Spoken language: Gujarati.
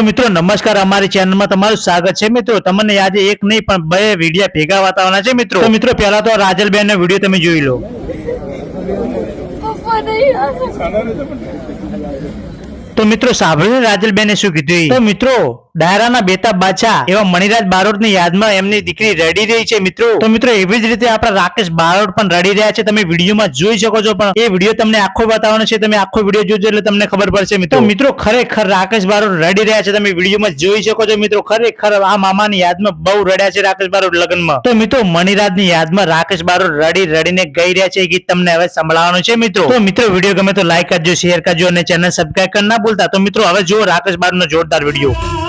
તો મિત્રો નમસ્કાર. અમારી ચેનલમાં તમારું સ્વાગત છે મિત્રો. તમને આજે એક નહીં પણ બે વિડીયા ભેગા વાતાવરણ છે મિત્રો. તો મિત્રો પહેલા તો રાજલબેન નો વીડિયો તમે જોઈ લો. તો મિત્રો સાંભળ્યું રાજલબેને શું કીધું તો મિત્રો ડાયરાના બેતા બાછા એવા મણિરાજ બારોટની યાદમાં એમની દીકરી રડી રહી છે મિત્રો. તો મિત્રો, એવી જ રીતે આપણા રાકેશ બારોટ પણ રડી રહ્યા છે. તમે વિડીયોમાં જોઈ શકો છો, પણ એ વીડિયો તમને આખો બતાવવાનો છે. તમે આખો વીડિયો જોજો એટલે તમને ખબર પડશે, મિત્રો. મિત્રો, ખરેખર રાકેશ બારોટ રડી રહ્યા છે. તમે વિડીયોમાં જોઈ શકો છો, મિત્રો. ખરેખર આ મામાની યાદમાં બહુ રડ્યા છે રાકેશ બારોટ લગ્નમાં. તો મિત્રો, મણિરાજની યાદમાં રાકેશ બારોટ રડી રડીને ગઈ રહ્યા છે. એ ગીત તમને હવે સંભળાવવાનું છે, મિત્રો. તો મિત્રો, વીડિયો ગમે તો લાઈક કરજો શેર કરજો અને ચેનલ સબસ્ક્રાઈબ કરી ના ભૂલતા. તો મિત્રો, હવે જુઓ રાકેશ બારોટનો જોરદાર વીડિયો.